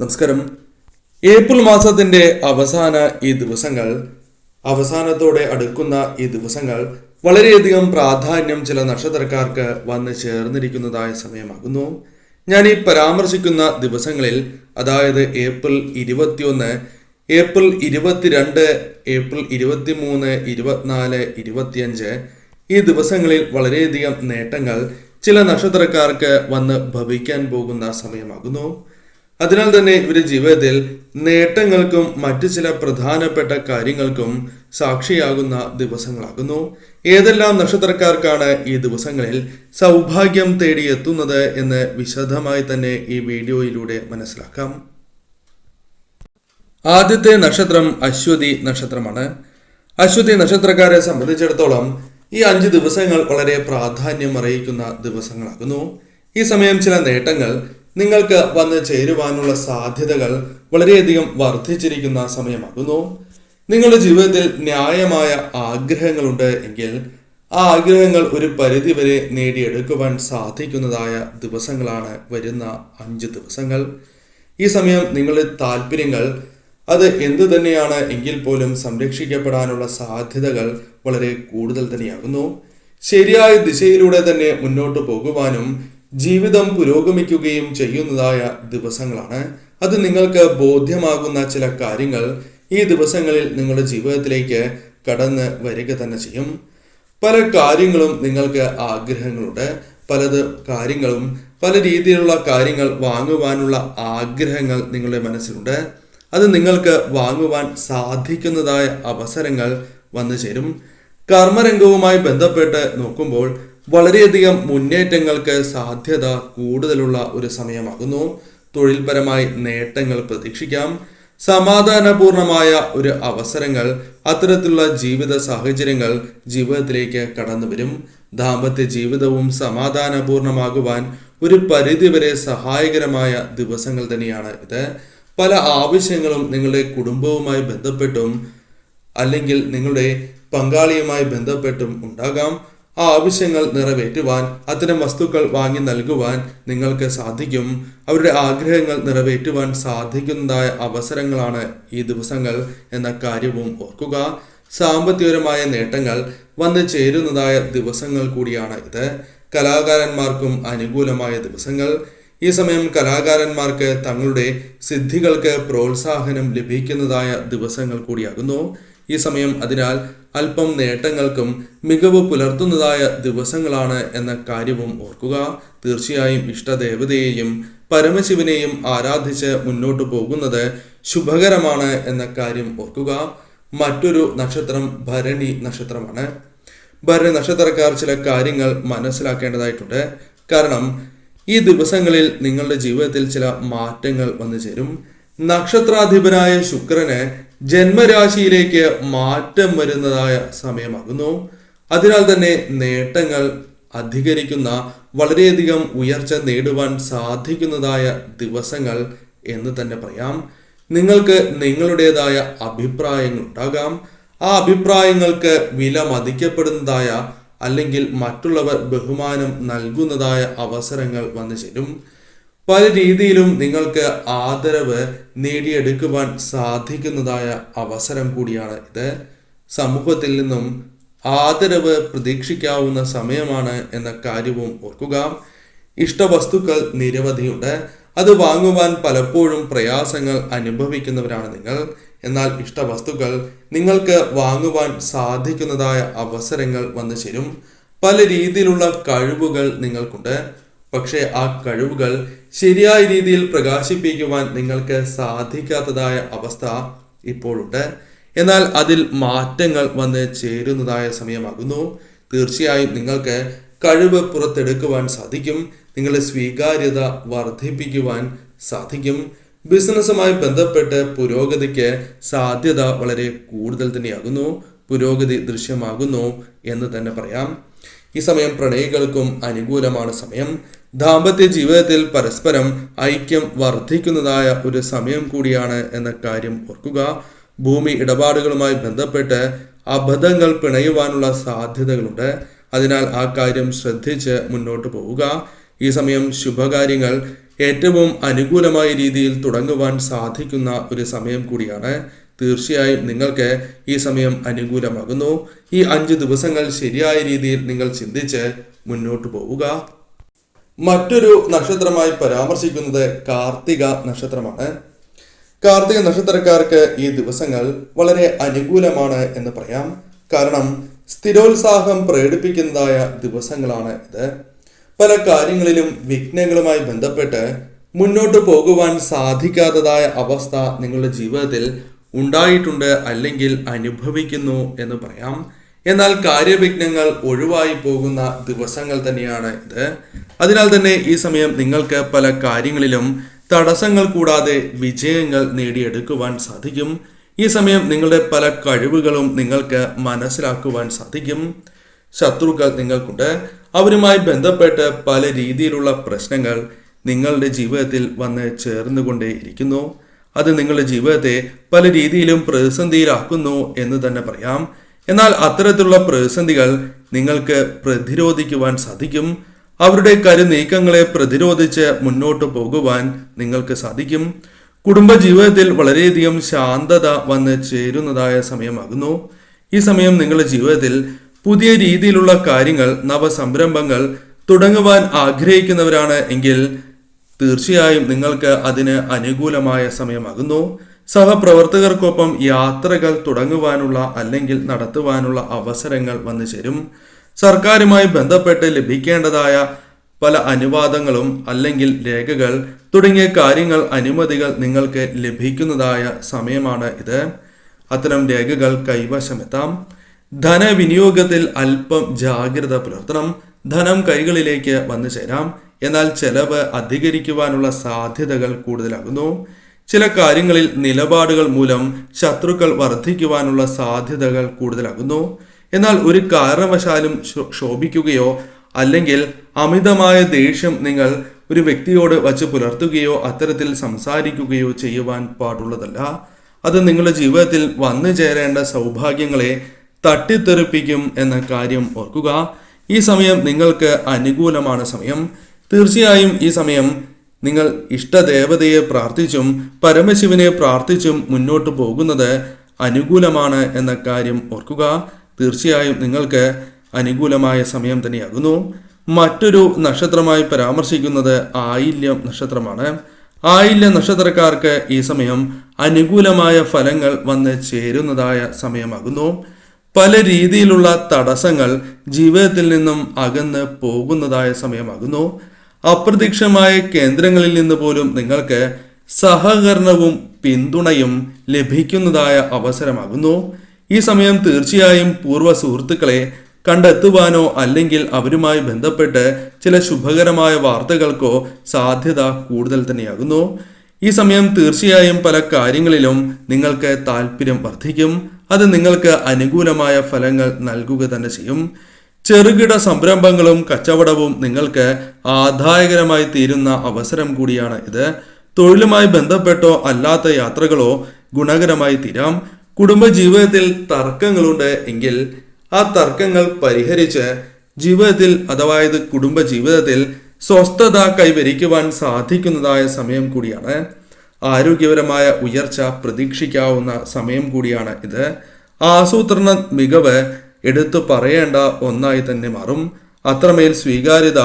നമസ്കാരം. ഏപ്രിൽ മാസത്തിന്റെ അവസാന ഈ ദിവസങ്ങൾ അവസാനത്തോടെ അടുക്കുന്ന ഈ ദിവസങ്ങൾ വളരെയധികം പ്രാധാന്യം ചില നക്ഷത്രക്കാർക്ക് വന്ന് ചേർന്നിരിക്കുന്നതായ സമയമാകുന്നു. ഞാൻ ഈ പരാമർശിക്കുന്ന ദിവസങ്ങളിൽ അതായത് ഏപ്രിൽ ഇരുപത്തിയൊന്ന് ഏപ്രിൽ ഇരുപത്തിരണ്ട് ഏപ്രിൽ ഇരുപത്തിമൂന്ന് ഇരുപത്തിനാല് ഇരുപത്തിയഞ്ച് ഈ ദിവസങ്ങളിൽ വളരെയധികം നേട്ടങ്ങൾ ചില നക്ഷത്രക്കാർക്ക് വന്ന് ഭവിക്കാൻ പോകുന്ന സമയമാകുന്നു. അതിനാൽ തന്നെ ഇവരുടെ ജീവിതത്തിൽ നേട്ടങ്ങൾക്കും മറ്റു ചില പ്രധാനപ്പെട്ട കാര്യങ്ങൾക്കും സാക്ഷിയാകുന്ന ദിവസങ്ങളാകുന്നു. ഏതെല്ലാം നക്ഷത്രക്കാർക്കാണ് ഈ ദിവസങ്ങളിൽ സൗഭാഗ്യം തേടിയെത്തുന്നത് എന്ന് വിശദമായി തന്നെ ഈ വീഡിയോയിലൂടെ മനസ്സിലാക്കാം. ആദ്യത്തെ നക്ഷത്രം അശ്വതി നക്ഷത്രമാണ്. അശ്വതി നക്ഷത്രക്കാരെ സംബന്ധിച്ചിടത്തോളം ഈ അഞ്ച് ദിവസങ്ങൾ വളരെ പ്രാധാന്യം അറിയിക്കുന്ന ദിവസങ്ങളാകുന്നു. ഈ സമയം ചില നേട്ടങ്ങൾ നിങ്ങൾക്ക് വന്ന് ചേരുവാനുള്ള സാധ്യതകൾ വളരെയധികം വർദ്ധിച്ചിരിക്കുന്ന സമയമാകുന്നു. നിങ്ങളുടെ ജീവിതത്തിൽ ന്യായമായ ആഗ്രഹങ്ങളുണ്ട് എങ്കിൽ ആ ആഗ്രഹങ്ങൾ ഒരു പരിധിവരെ നേടിയെടുക്കുവാൻ സാധിക്കുന്നതായ ദിവസങ്ങളാണ് വരുന്ന അഞ്ച് ദിവസങ്ങൾ. ഈ സമയം നിങ്ങളുടെ താല്പര്യങ്ങൾ അത് എന്തു തന്നെയാണ് എങ്കിൽ പോലും സംരക്ഷിക്കപ്പെടാനുള്ള സാധ്യതകൾ വളരെ കൂടുതൽ തന്നെയാകുന്നു. ശരിയായ ദിശയിലൂടെ തന്നെ മുന്നോട്ട് പോകുവാനും ജീവിതം പുരോഗമിക്കുകയും ചെയ്യുന്നതായ ദിവസങ്ങളാണ്. അത് നിങ്ങൾക്ക് ബോധ്യമാകുന്ന ചില കാര്യങ്ങൾ ഈ ദിവസങ്ങളിൽ നിങ്ങളുടെ ജീവിതത്തിലേക്ക് കടന്ന് വരിക തന്നെ ചെയ്യും. പല കാര്യങ്ങളും നിങ്ങൾക്ക് ആഗ്രഹങ്ങളുണ്ട്. പലത് കാര്യങ്ങളും പല രീതിയിലുള്ള കാര്യങ്ങൾ വാങ്ങുവാനുള്ള ആഗ്രഹങ്ങൾ നിങ്ങളുടെ മനസ്സിലുണ്ട്. അത് നിങ്ങൾക്ക് വാങ്ങുവാൻ സാധിക്കുന്നതായ അവസരങ്ങൾ വന്നു ചേരും. കർമ്മരംഗവുമായി ബന്ധപ്പെട്ട് നോക്കുമ്പോൾ വളരെയധികം മുന്നേറ്റങ്ങൾക്ക് സാധ്യത കൂടുതലുള്ള ഒരു സമയമാകുന്നു. തൊഴിൽപരമായി നേട്ടങ്ങൾ പ്രതീക്ഷിക്കാം. സമാധാനപൂർണമായ ഒരു അവസരങ്ങൾ അത്തരത്തിലുള്ള ജീവിത സാഹചര്യങ്ങൾ ജീവിതത്തിലേക്ക് കടന്നു വരും. ദാമ്പത്യ ജീവിതവും സമാധാനപൂർണമാകുവാൻ ഒരു പരിധിവരെ സഹായകരമായ ദിവസങ്ങൾ തന്നെയാണ് ഇത്. പല ആവശ്യങ്ങളും നിങ്ങളുടെ കുടുംബവുമായി ബന്ധപ്പെട്ടും അല്ലെങ്കിൽ നിങ്ങളുടെ പങ്കാളിയുമായി ബന്ധപ്പെട്ടും ഉണ്ടാകാം. ആ ആവശ്യങ്ങൾ നിറവേറ്റുവാൻ അത്തരം വസ്തുക്കൾ വാങ്ങി നൽകുവാൻ നിങ്ങൾക്ക് സാധിക്കും. അവരുടെ ആഗ്രഹങ്ങൾ നിറവേറ്റുവാൻ സാധിക്കുന്നതായ അവസരങ്ങളാണ് ഈ ദിവസങ്ങൾ എന്ന കാര്യവും ഓർക്കുക. സാമ്പത്തികപരമായ നേട്ടങ്ങൾ വന്നു ചേരുന്നതായ ദിവസങ്ങൾ കൂടിയാണ് ഇത്. കലാകാരന്മാർക്കും അനുകൂലമായ ദിവസങ്ങൾ. ഈ സമയം കലാകാരന്മാർക്ക് തങ്ങളുടെ സിദ്ധികൾക്ക് പ്രോത്സാഹനം ലഭിക്കുന്നതായ ദിവസങ്ങൾ കൂടിയാകുന്നു. ഈ സമയം അതിനാൽ അല്പം നേട്ടങ്ങൾക്കും മികവ് പുലർത്തുന്നതായ ദിവസങ്ങളാണ് എന്ന കാര്യവും ഓർക്കുക. തീർച്ചയായും ഇഷ്ടദേവതയെയും പരമശിവനെയും ആരാധിച്ച് മുന്നോട്ടു പോകുന്നത് ശുഭകരമാണ് എന്ന കാര്യം ഓർക്കുക. മറ്റൊരു നക്ഷത്രം ഭരണി നക്ഷത്രമാണ്. ഭരണി നക്ഷത്രക്കാർ ചില കാര്യങ്ങൾ മനസ്സിലാക്കേണ്ടതായിട്ടുണ്ട്. കാരണം ഈ ദിവസങ്ങളിൽ നിങ്ങളുടെ ജീവിതത്തിൽ ചില മാറ്റങ്ങൾ വന്നു ചേരും. നക്ഷത്രാധിപനായ ശുക്രന് ജന്മരാശിയിലേക്ക് മാറ്റം വരുന്നതായ സമയമാകുന്നു. അതിനാൽ തന്നെ നേട്ടങ്ങൾ അധികരിക്കുന്ന വളരെയധികം ഉയർച്ച നേടുവാൻ സാധിക്കുന്നതായ ദിവസങ്ങൾ എന്ന് തന്നെ പറയാം. നിങ്ങൾക്ക് നിങ്ങളുടേതായ അഭിപ്രായങ്ങൾ ഉണ്ടാകാം. ആ അഭിപ്രായങ്ങൾക്ക് വില മതിക്കപ്പെടുന്നതായ അല്ലെങ്കിൽ മറ്റുള്ളവർ ബഹുമാനം നൽകുന്നതായ അവസരങ്ങൾ വന്നു ചേരും. പല രീതിയിലും നിങ്ങൾക്ക് ആദരവ് നേടിയെടുക്കുവാൻ സാധിക്കുന്നതായ അവസരം കൂടിയാണ് ഇത്. സമൂഹത്തിൽ നിന്നും ആദരവ് പ്രതീക്ഷിക്കാവുന്ന സമയമാണ് എന്ന കാര്യവും ഓർക്കുക. ഇഷ്ടവസ്തുക്കൾ നിരവധിയുണ്ട്. അത് വാങ്ങുവാൻ പലപ്പോഴും പ്രയാസങ്ങൾ അനുഭവിക്കുന്നവരാണ് നിങ്ങൾ. എന്നാൽ ഇഷ്ടവസ്തുക്കൾ നിങ്ങൾക്ക് വാങ്ങുവാൻ സാധിക്കുന്നതായ അവസരങ്ങൾ വന്നു ചേരും. പല രീതിയിലുള്ള കഴിവുകൾ നിങ്ങൾക്കുണ്ട്. പക്ഷേ ആ കഴിവുകൾ ശരിയായ രീതിയിൽ പ്രകാശിപ്പിക്കുവാൻ നിങ്ങൾക്ക് സാധിക്കാത്തതായ അവസ്ഥ ഇപ്പോഴുണ്ട്. എന്നാൽ അതിൽ മാറ്റങ്ങൾ വന്ന് ചേരുന്നതായ സമയമാകുന്നു. തീർച്ചയായും നിങ്ങൾക്ക് കഴിവ് പുറത്തെടുക്കുവാൻ സാധിക്കും. നിങ്ങളുടെ സ്വീകാര്യത വർദ്ധിപ്പിക്കുവാൻ സാധിക്കും. ബിസിനസ്സുമായി ബന്ധപ്പെട്ട് പുരോഗതിക്ക് സാധ്യത വളരെ കൂടുതൽ തന്നെയാകുന്നു. പുരോഗതി ദൃശ്യമാകുന്നു എന്ന് തന്നെ പറയാം. ഈ സമയം പ്രണയികൾക്കും അനുകൂലമാണ് സമയം. ദാമ്പത്യ ജീവിതത്തിൽ പരസ്പരം ഐക്യം വർദ്ധിക്കുന്നതായ ഒരു സമയം കൂടിയാണ് എന്ന കാര്യം ഓർക്കുക. ഭൂമി ഇടപാടുകളുമായി ബന്ധപ്പെട്ട് അബദ്ധങ്ങൾ പിണയുവാനുള്ള സാധ്യതകളുണ്ട്. അതിനാൽ ആ കാര്യം ശ്രദ്ധിച്ച് മുന്നോട്ട് പോവുക. ഈ സമയം ശുഭകാര്യങ്ങൾ ഏറ്റവും അനുകൂലമായ രീതിയിൽ തുടങ്ങുവാൻ സാധിക്കുന്ന ഒരു സമയം കൂടിയാണ്. തീർച്ചയായും നിങ്ങൾക്ക് ഈ സമയം അനുകൂലമാകുന്നു. ഈ അഞ്ച് ദിവസങ്ങൾ ശരിയായ രീതിയിൽ നിങ്ങൾ ചിന്തിച്ച് മുന്നോട്ട് പോവുക. മറ്റൊരു നക്ഷത്രമായി പരാമർശിക്കുന്നത് കാർത്തിക നക്ഷത്രമാണ്. കാർത്തിക നക്ഷത്രക്കാർക്ക് ഈ ദിവസങ്ങൾ വളരെ അനുകൂലമാണ് എന്ന് പറയാം. കാരണം സ്ഥിരോത്സാഹം പ്രകടിപ്പിക്കുന്നതായ ദിവസങ്ങളാണ് ഇത്. പല കാര്യങ്ങളിലും വിഘ്നങ്ങളുമായി ബന്ധപ്പെട്ട് മുന്നോട്ട് പോകുവാൻ സാധിക്കാത്തതായ അവസ്ഥ നിങ്ങളുടെ ജീവിതത്തിൽ ഉണ്ടായിട്ടുണ്ട് അല്ലെങ്കിൽ അനുഭവിക്കുന്നു എന്ന് പറയാം. എന്നാൽ കാര്യവിഘ്നങ്ങൾ ഒഴിവായി പോകുന്ന ദിവസങ്ങൾ തന്നെയാണ് ഇത്. അതിനാൽ തന്നെ ഈ സമയം നിങ്ങൾക്ക് പല കാര്യങ്ങളിലും തടസ്സങ്ങൾ കൂടാതെ വിജയങ്ങൾ നേടിയെടുക്കുവാൻ സാധിക്കും. ഈ സമയം നിങ്ങളുടെ പല കഴിവുകളും നിങ്ങൾക്ക് മനസ്സിലാക്കുവാൻ സാധിക്കും. ശത്രുക്കൾ നിങ്ങൾക്കുണ്ട്. അവരുമായി ബന്ധപ്പെട്ട് പല രീതിയിലുള്ള പ്രശ്നങ്ങൾ നിങ്ങളുടെ ജീവിതത്തിൽ വന്ന് ചേർന്നുകൊണ്ടേ ഇരിക്കുന്നു. അത് നിങ്ങളുടെ ജീവിതത്തെ പല രീതിയിലും പ്രതിസന്ധിയിലാക്കുന്നു എന്ന് തന്നെ പറയാം. എന്നാൽ അത്തരത്തിലുള്ള പ്രതിസന്ധികൾ നിങ്ങൾക്ക് പ്രതിരോധിക്കുവാൻ സാധിക്കും. അവരുടെ കരുനീക്കങ്ങളെ പ്രതിരോധിച്ച് മുന്നോട്ട് പോകുവാൻ നിങ്ങൾക്ക് സാധിക്കും. കുടുംബജീവിതത്തിൽ വളരെയധികം ശാന്തത വന്ന് ചേരുന്നതായ സമയമാകുന്നു. ഈ സമയം നിങ്ങളുടെ ജീവിതത്തിൽ പുതിയ രീതിയിലുള്ള കാര്യങ്ങൾ നവസംരംഭങ്ങൾ തുടങ്ങുവാൻ ആഗ്രഹിക്കുന്നവരാണ് എങ്കിൽ തീർച്ചയായും നിങ്ങൾക്ക് അതിന് അനുകൂലമായ സമയമാകുന്നു. സഹപ്രവർത്തകർക്കൊപ്പം യാത്രകൾ തുടങ്ങുവാനുള്ള അല്ലെങ്കിൽ നടത്തുവാനുള്ള അവസരങ്ങൾ വന്നു ചേരും. സർക്കാരുമായി ബന്ധപ്പെട്ട് ലഭിക്കേണ്ടതായ പല അനുവാദങ്ങളും അല്ലെങ്കിൽ രേഖകൾ തുടങ്ങിയ കാര്യങ്ങൾ അനുമതികൾ നിങ്ങൾക്ക് ലഭിക്കുന്നതായ സമയമാണ് ഇത്. അത്തരം രേഖകൾ കൈവശമെത്താം. ധനവിനിയോഗത്തിൽ അല്പം ജാഗ്രത പുലർത്തണം. ധനം കൈകളിലേക്ക് വന്നു ചേരാം. എന്നാൽ ചെലവ് അധികരിക്കുവാനുള്ള സാധ്യതകൾ കൂടുതലാകുന്നു. ചില കാര്യങ്ങളിൽ നിലപാടുകൾ മൂലം ശത്രുക്കൾ വർദ്ധിക്കുവാനുള്ള സാധ്യതകൾ കൂടുതലാകുന്നു. എന്നാൽ ഒരു കാരണവശാലും ശോഭിക്കുകയോ അല്ലെങ്കിൽ അമിതമായ ദേഷ്യം നിങ്ങൾ ഒരു വ്യക്തിയോട് വച്ച് പുലർത്തുകയോ അത്തരത്തിൽ സംസാരിക്കുകയോ ചെയ്യുവാൻ പാടുള്ളതല്ല. അത് നിങ്ങളുടെ ജീവിതത്തിൽ വന്നു ചേരേണ്ട സൗഭാഗ്യങ്ങളെ തട്ടിത്തെറിപ്പിക്കും എന്ന കാര്യം ഓർക്കുക. ഈ സമയം നിങ്ങൾക്ക് അനുകൂലമാണ് സമയം. തീർച്ചയായും ഈ സമയം നിങ്ങൾ ഇഷ്ടദേവതയെ പ്രാർത്ഥിച്ചും പരമശിവനെ പ്രാർത്ഥിച്ചും മുന്നോട്ട് പോകുന്നത് അനുകൂലമാണ് എന്ന കാര്യം ഓർക്കുക. തീർച്ചയായും നിങ്ങൾക്ക് അനുകൂലമായ സമയം തന്നെയാകുന്നു. മറ്റൊരു നക്ഷത്രമായി പരാമർശിക്കുന്നത് ആയില്യം നക്ഷത്രമാണ്. ആയില്യ നക്ഷത്രക്കാർക്ക് ഈ സമയം അനുകൂലമായ ഫലങ്ങൾ വന്ന് ചേരുന്നതായ സമയമാകുന്നു. പല രീതിയിലുള്ള തടസ്സങ്ങൾ ജീവിതത്തിൽ നിന്നും അകന്ന് പോകുന്നതായ സമയമാകുന്നു. അപ്രത്യക്ഷമായ കേന്ദ്രങ്ങളിൽ നിന്ന് പോലും നിങ്ങൾക്ക് സഹകരണവും പിന്തുണയും ലഭിക്കുന്നതായ അവസരമാകുന്നു. ഈ സമയം തീർച്ചയായും പൂർവ സുഹൃത്തുക്കളെ കണ്ടെത്തുവാനോ അല്ലെങ്കിൽ അവരുമായി ബന്ധപ്പെട്ട് ചില ശുഭകരമായ വാർത്തകൾക്കോ സാധ്യത കൂടുതൽ തന്നെയാകുന്നു. ഈ സമയം തീർച്ചയായും പല കാര്യങ്ങളിലും നിങ്ങൾക്ക് താല്പര്യം വർദ്ധിക്കും. അത് നിങ്ങൾക്ക് അനുകൂലമായ ഫലങ്ങൾ നൽകുക തന്നെ ചെയ്യും. ചെറുകിട സംരംഭങ്ങളും കച്ചവടവും നിങ്ങൾക്ക് ആദായകരമായി തീരുന്ന അവസരം കൂടിയാണ് ഇത്. തൊഴിലുമായി ബന്ധപ്പെട്ടോ അല്ലാത്ത യാത്രകളോ ഗുണകരമായി തീരാം. കുടുംബജീവിതത്തിൽ തർക്കങ്ങളുണ്ട് എങ്കിൽ ആ തർക്കങ്ങൾ പരിഹരിച്ച് ജീവിതത്തിൽ ഇത് കുടുംബ ജീവിതത്തിൽ സ്വസ്ഥത കൈവരിക്കുവാൻ സാധിക്കുന്നതായ സമയം കൂടിയാണ്. ആരോഗ്യപരമായ ഉയർച്ച പ്രതീക്ഷിക്കാവുന്ന സമയം കൂടിയാണ് ഇത്. ആസൂത്രണ മികവ് എടുത്തു പറയേണ്ട ഒന്നായി തന്നെ മാറും. അത്രമേൽ സ്വീകാര്യത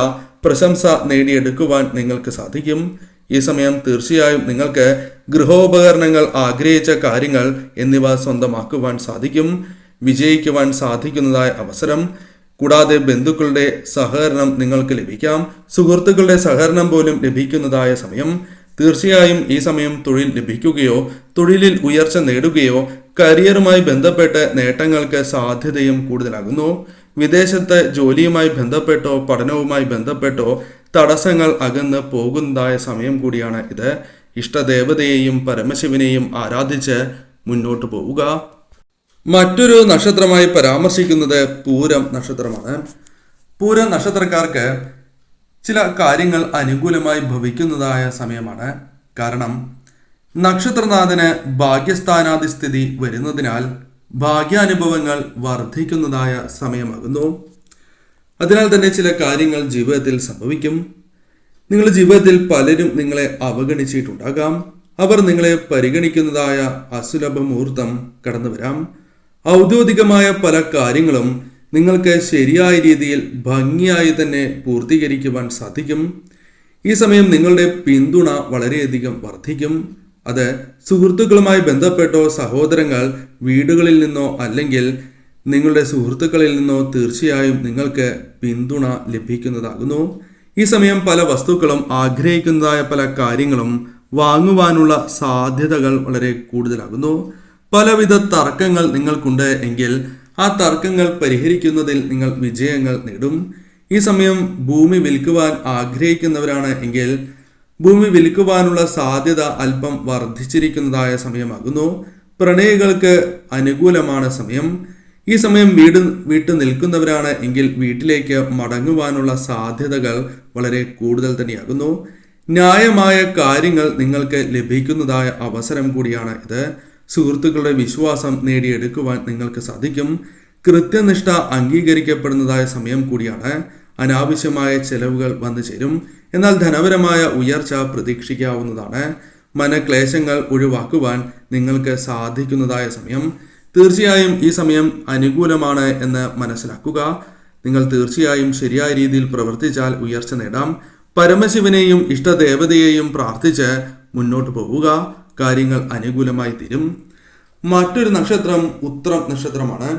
പ്രശംസ നേടിയെടുക്കുവാൻ നിങ്ങൾക്ക് സാധിക്കും. ഈ സമയം തീർച്ചയായും നിങ്ങൾക്ക് ഗൃഹോപകരണങ്ങൾ ആഗ്രഹിച്ച കാര്യങ്ങൾ എന്നിവ സ്വന്തമാക്കുവാൻ സാധിക്കും. വിജയിക്കുവാൻ സാധിക്കുന്നതായ അവസരം. കൂടാതെ ബന്ധുക്കളുടെ സഹകരണം നിങ്ങൾക്ക് ലഭിക്കാം. സുഹൃത്തുക്കളുടെ സഹകരണം പോലും ലഭിക്കുന്നതായ സമയം. തീർച്ചയായും ഈ സമയം തൊഴിൽ ലഭിക്കുകയോ തൊഴിലിൽ ഉയർച്ച നേടുകയോ കരിയറുമായി ബന്ധപ്പെട്ട് നേട്ടങ്ങൾക്ക് സാധ്യതയും കൂടുതലാകുന്നു. വിദേശത്തെ ജോലിയുമായി ബന്ധപ്പെട്ടോ പഠനവുമായി ബന്ധപ്പെട്ടോ തടസ്സങ്ങൾ അകന്ന് പോകുന്നതായ സമയം കൂടിയാണ് ഇത്. ഇഷ്ടദേവതയെയും പരമശിവനെയും ആരാധിച്ച് മുന്നോട്ട് പോവുക. മറ്റൊരു നക്ഷത്രമായി പരാമർശിക്കുന്നത് പൂരം നക്ഷത്രമാണ്. പൂരം നക്ഷത്രക്കാർക്ക് ചില കാര്യങ്ങൾ അനുകൂലമായി ഭവിക്കുന്നതായ സമയമാണ്. കാരണം നക്ഷത്രനാഥന് ഭാഗ്യസ്ഥാനാധിസ്ഥിതി വരുന്നതിനാൽ ഭാഗ്യാനുഭവങ്ങൾ വർദ്ധിക്കുന്നതായ സമയമാകുന്നു. അതിനാൽ തന്നെ ചില കാര്യങ്ങൾ ജീവിതത്തിൽ സംഭവിക്കും. നിങ്ങളുടെ ജീവിതത്തിൽ പലരും നിങ്ങളെ അവഗണിച്ചിട്ടുണ്ടാകാം. അവർ നിങ്ങളെ പരിഗണിക്കുന്നതായ അസുലഭ മുഹൂർത്തം കടന്നുവരാം. ഔദ്യോഗികമായ പല കാര്യങ്ങളും നിങ്ങൾക്ക് ശരിയായ രീതിയിൽ ഭംഗിയായി തന്നെ പൂർത്തീകരിക്കുവാൻ സാധിക്കും. ഈ സമയം നിങ്ങളുടെ പിന്തുണ വളരെയധികം വർദ്ധിക്കും. അത് സുഹൃത്തുക്കളുമായി ബന്ധപ്പെട്ടോ സഹോദരങ്ങൾ വീടുകളിൽ നിന്നോ അല്ലെങ്കിൽ നിങ്ങളുടെ സുഹൃത്തുക്കളിൽ നിന്നോ തീർച്ചയായും നിങ്ങൾക്ക് പിന്തുണ ലഭിക്കുന്നതാകുന്നു. ഈ സമയം പല വസ്തുക്കളും ആഗ്രഹിക്കുന്നതായ പല കാര്യങ്ങളും വാങ്ങുവാനുള്ള സാധ്യതകൾ വളരെ കൂടുതലാകുന്നു. പലവിധ തർക്കങ്ങൾ നിങ്ങൾക്കുണ്ട് എങ്കിൽ ആ തർക്കങ്ങൾ പരിഹരിക്കുന്നതിൽ നിങ്ങൾ വിജയങ്ങൾ നേടും. ഈ സമയം ഭൂമി വിൽക്കുവാൻ ആഗ്രഹിക്കുന്നവരാണ് എങ്കിൽ ഭൂമി വിൽക്കുവാനുള്ള സാധ്യത അല്പം വർദ്ധിച്ചിരിക്കുന്നതായ സമയമാകുന്നു. പ്രണയികൾക്ക് അനുകൂലമാണ് സമയം. ഈ സമയം വീട് വീട്ടു നിൽക്കുന്നവരാണ് എങ്കിൽ വീട്ടിലേക്ക് മടങ്ങുവാനുള്ള സാധ്യതകൾ വളരെ കൂടുതൽ തന്നെയാകുന്നു. ന്യായമായ കാര്യങ്ങൾ നിങ്ങൾക്ക് ലഭിക്കുന്നതായ അവസരം കൂടിയാണ് ഇത്. സുഹൃത്തുക്കളുടെ വിശ്വാസം നേടിയെടുക്കുവാൻ നിങ്ങൾക്ക് സാധിക്കും. കൃത്യനിഷ്ഠ അംഗീകരിക്കപ്പെടുന്നതായ സമയം കൂടിയാണ് അനാവശ്യമായ ചെലവുകൾ വന്നു ചേരും. എന്നാൽ ധനപരമായ ഉയർച്ച പ്രതീക്ഷിക്കാവുന്നതാണ്. മനക്ലേശങ്ങൾ ഒഴിവാക്കുവാൻ നിങ്ങൾക്ക് സാധിക്കുന്നതായ സമയം. തീർച്ചയായും ഈ സമയം അനുകൂലമാണ് എന്ന് മനസ്സിലാക്കുക. നിങ്ങൾ തീർച്ചയായും ശരിയായ രീതിയിൽ പ്രവർത്തിച്ചാൽ ഉയർച്ച നേടാം. പരമശിവനെയും ഇഷ്ടദേവതയെയും പ്രാർത്ഥിച്ച് മുന്നോട്ട് പോവുക. കാര്യങ്ങൾ അനുകൂലമായി തീരും. മറ്റൊരു നക്ഷത്രം ഉത്രം നക്ഷത്രമാണ്.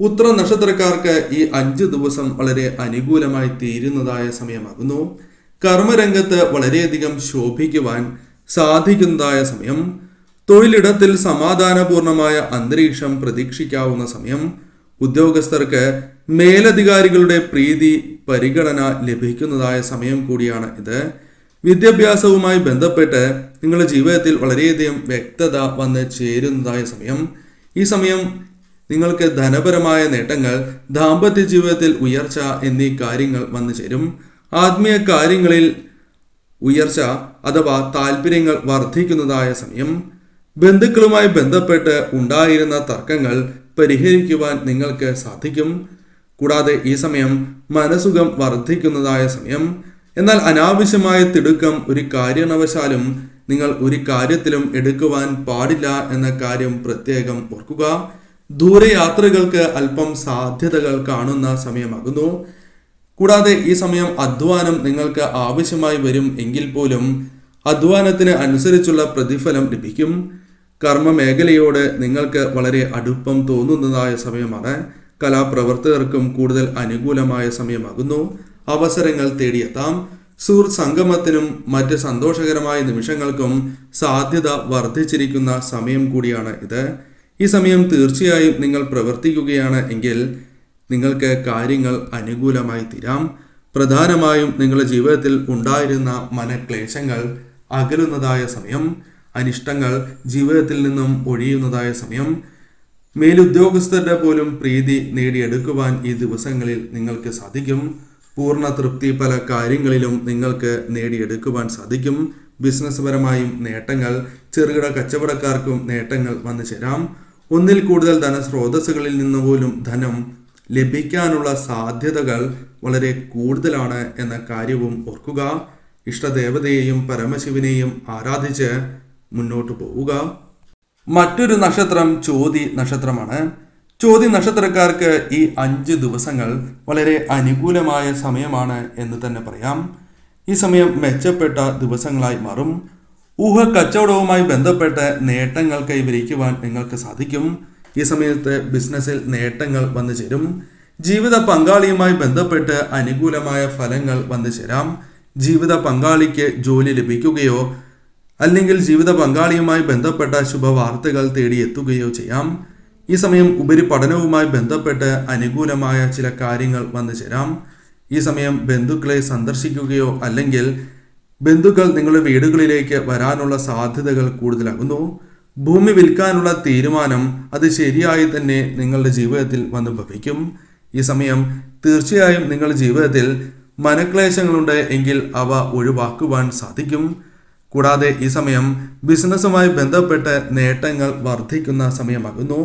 ഉത്ര നക്ഷത്രക്കാർക്ക് ഈ അഞ്ച് ദിവസം വളരെ അനുകൂലമായി തീരുന്നതായ സമയമാകുന്നു. കർമ്മരംഗത്ത് വളരെയധികം ശോഭിക്കുവാൻ സാധിക്കുന്നതായ സമയം. തൊഴിലിടത്തിൽ സമാധാനപൂർണമായ അന്തരീക്ഷം പ്രതീക്ഷിക്കാവുന്ന സമയം. ഉദ്യോഗസ്ഥർക്ക് മേലധികാരികളുടെ പ്രീതി പരിഗണന ലഭിക്കുന്നതായ സമയം കൂടിയാണ് ഇത്. വിദ്യാഭ്യാസവുമായി ബന്ധപ്പെട്ട് നിങ്ങളുടെ ജീവിതത്തിൽ വളരെയധികം വ്യക്തത വന്ന് ചേരുന്നതായ സമയം. ഈ സമയം നിങ്ങൾക്ക് ധനപരമായ നേട്ടങ്ങൾ ദാമ്പത്യ ജീവിതത്തിൽ ഉയർച്ച എന്നീ കാര്യങ്ങൾ വന്നു ചേരും. ആത്മീയ കാര്യങ്ങളിൽ ഉയർച്ച അഥവാ താല്പര്യങ്ങൾ വർദ്ധിക്കുന്നതായ സമയം. ബന്ധുക്കളുമായി ബന്ധപ്പെട്ട് ഉണ്ടായിരുന്ന തർക്കങ്ങൾ പരിഹരിക്കുവാൻ നിങ്ങൾക്ക് സാധിക്കും. കൂടാതെ ഈ സമയം മനസുഖം വർദ്ധിക്കുന്നതായ സമയം. എന്നാൽ അനാവശ്യമായ തിടുക്കം ഒരു കാര്യണവശാലും നിങ്ങൾ ഒരു കാര്യത്തിലും എടുക്കുവാൻ പാടില്ല എന്ന കാര്യം പ്രത്യേകം ഓർക്കുക. ദൂരയാത്രകൾക്ക് അല്പം സാധ്യതകൾ കാണുന്ന സമയമാകുന്നു. കൂടാതെ ഈ സമയം അധ്വാനം നിങ്ങൾക്ക് ആവശ്യമായി വരും എങ്കിൽ പോലും അധ്വാനത്തിന് അനുസരിച്ചുള്ള പ്രതിഫലം ലഭിക്കും. കർമ്മ മേഖലയോട് നിങ്ങൾക്ക് വളരെ അടുപ്പം തോന്നുന്നതായ സമയമാണ്. കലാപ്രവർത്തകർക്കും കൂടുതൽ അനുകൂലമായ സമയമാകുന്നു. അവസരങ്ങൾ തേടിയെത്താം. സുഹൃത്ത് സംഗമത്തിനും മറ്റ് സന്തോഷകരമായ നിമിഷങ്ങൾക്കും സാധ്യത വർദ്ധിച്ചിരിക്കുന്ന സമയം കൂടിയാണ് ഇത്. ഈ സമയം തീർച്ചയായും നിങ്ങൾ പ്രവർത്തിക്കുകയാണ് എങ്കിൽ നിങ്ങൾക്ക് കാര്യങ്ങൾ അനുകൂലമായി തീരാം. പ്രധാനമായും നിങ്ങളുടെ ജീവിതത്തിൽ ഉണ്ടായിരുന്ന മനക്ലേശങ്ങൾ അകലുന്നതായ സമയം അനിഷ്ടങ്ങൾ ജീവിതത്തിൽ നിന്നും ഒഴിയുന്നതായ സമയം മേലുദ്യോഗസ്ഥരുടെ പോലും പ്രീതി നേടിയെടുക്കുവാൻ ഈ ദിവസങ്ങളിൽ നിങ്ങൾക്ക് സാധിക്കും. പൂർണ തൃപ്തി പല കാര്യങ്ങളിലും നിങ്ങൾക്ക് നേടിയെടുക്കുവാൻ സാധിക്കും. ബിസിനസ് പരമായും നേട്ടങ്ങൾ ചെറുകിട കച്ചവടക്കാർക്കും നേട്ടങ്ങൾ വന്നു ചേരാം. ഒന്നിൽ കൂടുതൽ ധനസ്രോതസ്സുകളിൽ നിന്ന് പോലും ധനം ലഭിക്കാനുള്ള സാധ്യതകൾ വളരെ കൂടുതലാണ് എന്ന കാര്യവും ഓർക്കുക. ഇഷ്ടദേവതയെയും പരമശിവനെയും ആരാധിച്ച് മുന്നോട്ട് പോവുക. മറ്റൊരു നക്ഷത്രം ചോതി നക്ഷത്രമാണ്. ചോതി നക്ഷത്രക്കാർക്ക് ഈ അഞ്ച് ദിവസങ്ങൾ വളരെ അനുകൂലമായ സമയമാണ് എന്ന് തന്നെ പറയാം. ഈ സമയം മെച്ചപ്പെട്ട ദിവസങ്ങളായി മാറും. ഊഹ കച്ചവടവുമായി ബന്ധപ്പെട്ട് നേട്ടങ്ങൾ കൈവരിക്കുവാൻ നിങ്ങൾക്ക് സാധിക്കും. ഈ സമയത്ത് ബിസിനസ്സിൽ നേട്ടങ്ങൾ വന്നു ചേരും. ജീവിത പങ്കാളിയുമായി ബന്ധപ്പെട്ട് അനുകൂലമായ ഫലങ്ങൾ വന്നു ചേരാം. ജീവിത പങ്കാളിക്ക് ജോലി ലഭിക്കുകയോ അല്ലെങ്കിൽ ജീവിത പങ്കാളിയുമായി ബന്ധപ്പെട്ട ശുഭവാർത്തകൾ തേടിയെത്തുകയോ ചെയ്യാം. ഈ സമയം ഉപരിപഠനവുമായി ബന്ധപ്പെട്ട് അനുകൂലമായ ചില കാര്യങ്ങൾ വന്നു ചേരാം. ഈ സമയം ബന്ധുക്കളെ സന്ദർശിക്കുകയോ അല്ലെങ്കിൽ ബന്ധുക്കൾ നിങ്ങളുടെ വീടുകളിലേക്ക് വരാനുള്ള സാധ്യതകൾ കൂടുതലാകുന്നു. ഭൂമി വിൽക്കാനുള്ള തീരുമാനം അത് ശരിയായി തന്നെ നിങ്ങളുടെ ജീവിതത്തിൽ വന്ന് ഭവിക്കും. ഈ സമയം തീർച്ചയായും നിങ്ങളുടെ ജീവിതത്തിൽ മനക്ലേശങ്ങളുണ്ട് എങ്കിൽ അവ ഒഴിവാക്കുവാൻ സാധിക്കും. കൂടാതെ ഈ സമയം ബിസിനസ്സുമായി ബന്ധപ്പെട്ട് നേട്ടങ്ങൾ വർദ്ധിക്കുന്ന സമയമാകുന്നു.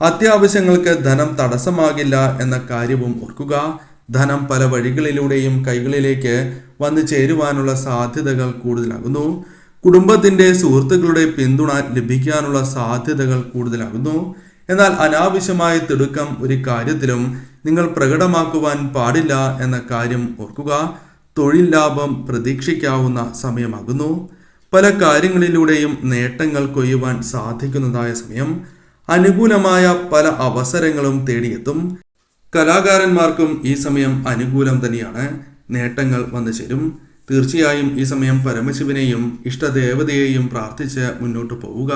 അത്യാവശ്യങ്ങൾക്ക് ധനം തടസ്സമാകില്ല എന്ന കാര്യവും ഓർക്കുക. ധനം പല വഴികളിലൂടെയും കൈകളിലേക്ക് വന്നു ചേരുവാനുള്ള സാധ്യതകൾ കൂടുതലാകുന്നു. കുടുംബത്തിന്റെ സുഹൃത്തുക്കളുടെ പിന്തുണ ലഭിക്കാനുള്ള സാധ്യതകൾ കൂടുതലാകുന്നു. എന്നാൽ അനാവശ്യമായ തിടുക്കം ഒരു കാര്യത്തിലും നിങ്ങൾ പ്രകടമാക്കുവാൻ പാടില്ല എന്ന കാര്യം ഓർക്കുക. തൊഴിൽ ലാഭം പ്രതീക്ഷിക്കാവുന്ന സമയമാകുന്നു. പല കാര്യങ്ങളിലൂടെയും നേട്ടങ്ങൾ കൊയ്യുവാൻ സാധിക്കുന്നതായ സമയം. അനുകൂലമായ പല അവസരങ്ങളും തേടിയെത്തും. കലാകാരന്മാർക്കും ഈ സമയം അനുകൂലം തന്നെയാണ്. നേട്ടങ്ങൾ വന്നു ചേരും. തീർച്ചയായും ഈ സമയം പരമശിവനെയും ഇഷ്ടദേവതയെയും പ്രാർത്ഥിച്ച് മുന്നോട്ട് പോവുക.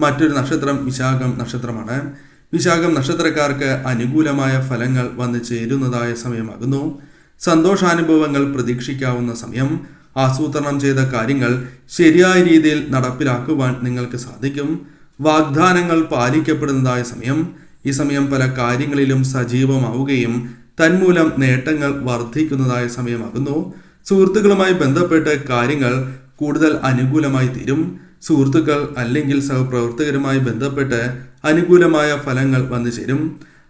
മറ്റൊരു നക്ഷത്രം വിശാഖം നക്ഷത്രമാണ്. വിശാഖം നക്ഷത്രക്കാർക്ക് അനുകൂലമായ ഫലങ്ങൾ വന്നു ചേരുന്നതായ സമയമാകുന്നു. സന്തോഷാനുഭവങ്ങൾ പ്രതീക്ഷിക്കാവുന്ന സമയം. ആസൂത്രണം ചെയ്ത കാര്യങ്ങൾ ശരിയായ രീതിയിൽ നടപ്പിലാക്കുവാൻ നിങ്ങൾക്ക് സാധിക്കും. വാഗ്ദാനങ്ങൾ പാലിക്കപ്പെടുന്നതായ സമയം ഈ സമയം പല കാര്യങ്ങളിലും സജീവമാവുകയും തന്മൂലം നേട്ടങ്ങൾ വർദ്ധിക്കുന്നതായ സമയമാകുന്നു. സുഹൃത്തുക്കളുമായി ബന്ധപ്പെട്ട കാര്യങ്ങൾ കൂടുതൽ അനുകൂലമായി തീരും. സുഹൃത്തുക്കൾ അല്ലെങ്കിൽ സഹപ്രവർത്തകരുമായി ബന്ധപ്പെട്ട് അനുകൂലമായ ഫലങ്ങൾ വന്നു ചേരും.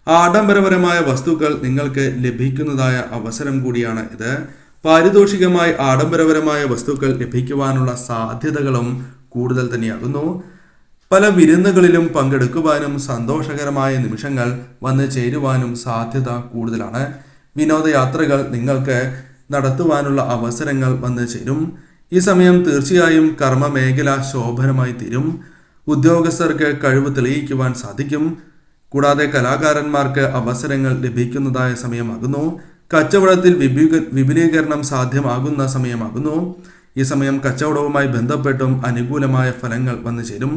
ആഡംബരപരമായ വസ്തുക്കൾ നിങ്ങൾക്ക് ലഭിക്കുന്നതായ അവസരം കൂടിയാണ് ഇത്. പാരിതോഷികമായി ആഡംബരപരമായ വസ്തുക്കൾ ലഭിക്കുവാനുള്ള സാധ്യതകളും കൂടുതൽ തന്നെയാകുന്നു. പല വിരുന്നുകളിലും പങ്കെടുക്കുവാനും സന്തോഷകരമായ നിമിഷങ്ങൾ വന്നു ചേരുവാനും സാധ്യത കൂടുതലാണ്. വിനോദയാത്രകൾ നിങ്ങൾക്ക് നടത്തുവാനുള്ള അവസരങ്ങൾ വന്നു ചേരും. ഈ സമയം തീർച്ചയായും കർമ്മ മേഖല ശോഭനമായി തീരും. ഉദ്യോഗസ്ഥർക്ക് കഴിവ് തെളിയിക്കുവാൻ സാധിക്കും. കൂടാതെ കലാകാരന്മാർക്ക് അവസരങ്ങൾ ലഭിക്കുന്നതായ സമയമാകുന്നു. കച്ചവടത്തിൽ വിപുലീകരണം സാധ്യമാകുന്ന സമയമാകുന്നു. ഈ സമയം കച്ചവടവുമായി ബന്ധപ്പെട്ടും അനുകൂലമായ ഫലങ്ങൾ വന്നു ചേരും.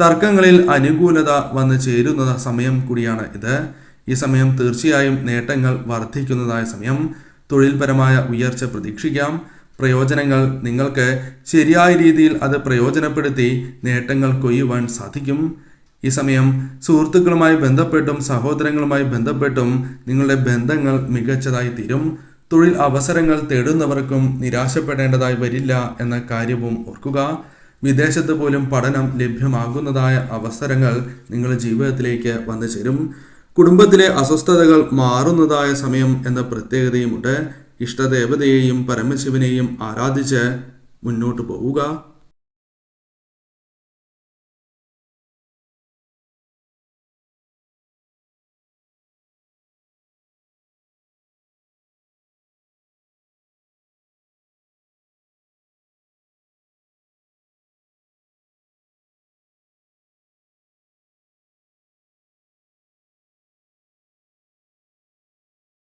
തർക്കങ്ങളിൽ അനുകൂലത വന്നു ചേരുന്ന സമയം കൂടിയാണ് ഇത്. ഈ സമയം തീർച്ചയായും നേട്ടങ്ങൾ വർദ്ധിക്കുന്നതായ സമയം. തൊഴിൽപരമായ ഉയർച്ച പ്രതീക്ഷിക്കാം. പ്രയോജനങ്ങൾ നിങ്ങൾക്ക് ശരിയായ രീതിയിൽ അത് പ്രയോജനപ്പെടുത്തി നേട്ടങ്ങൾ കൊയ്യുവാൻ സാധിക്കും. ഈ സമയം സുഹൃത്തുക്കളുമായി ബന്ധപ്പെട്ടും സഹോദരങ്ങളുമായി ബന്ധപ്പെട്ടും നിങ്ങളുടെ ബന്ധങ്ങൾ മികച്ചതായി തീരും. തൊഴിൽ അവസരങ്ങൾ തേടുന്നവർക്കും നിരാശപ്പെടേണ്ടതായി വരില്ല എന്ന കാര്യവും ഓർക്കുക. വിദേശത്ത് പോലും പഠനം ലഭ്യമാകുന്നതായ അവസരങ്ങൾ നിങ്ങളുടെ ജീവിതത്തിലേക്ക് വന്നു ചേരും. കുടുംബത്തിലെ അസ്വസ്ഥതകൾ മാറുന്നതായ സമയം എന്ന പ്രത്യേകതയുമുണ്ട്. ഇഷ്ടദേവതയെയും പരമശിവനെയും ആരാധിച്ച് മുന്നോട്ട് പോവുക.